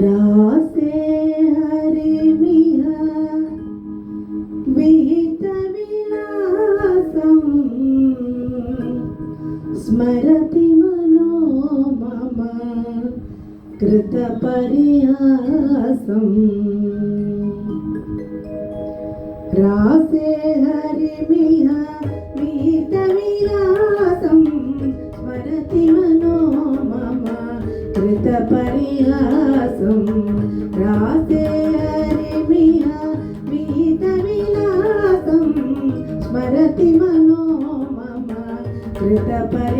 రాసే హరి మిహ విహిత విలాసం స్మరతి మనో మమ కృత పరిహాసం రాసే హరిమిహ గీత విలాసం స్మరతి మనోమమ కృత పరిహాసం. రాసే హరిమిహ గీత విలాసం స్మరతి మనోమమ కృత పరి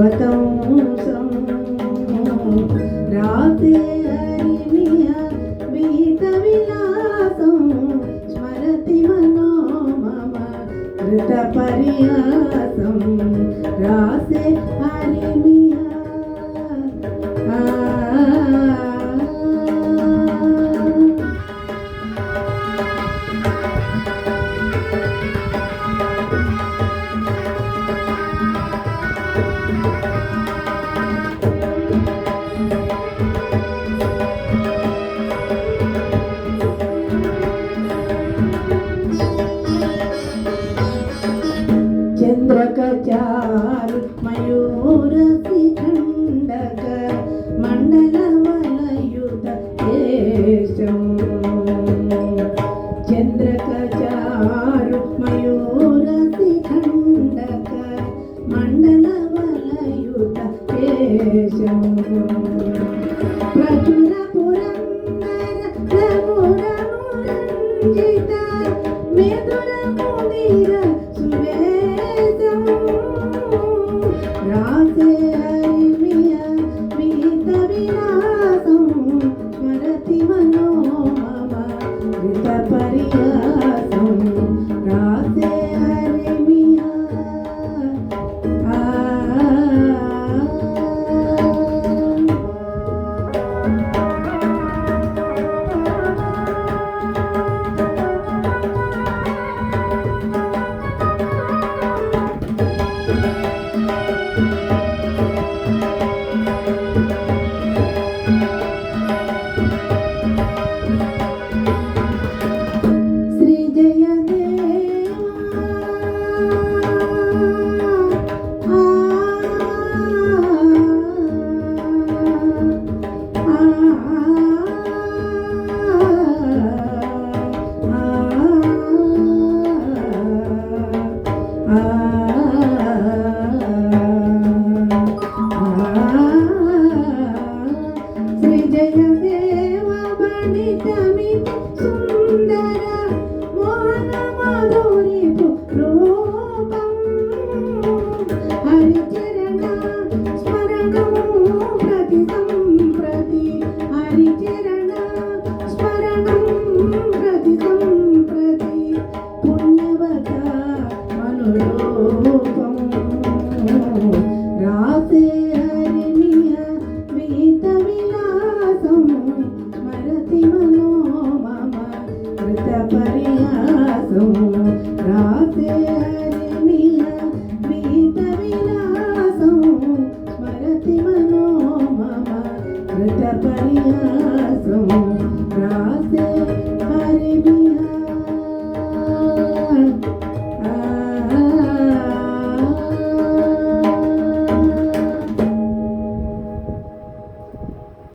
వతంసం రాతే హరిమియ విహిత విలాసం స్మరతి మనో మమ కృత పరిహాసం రాసే ஒரு శ్రీ జయదేవ బండితమితి సుందర Oh,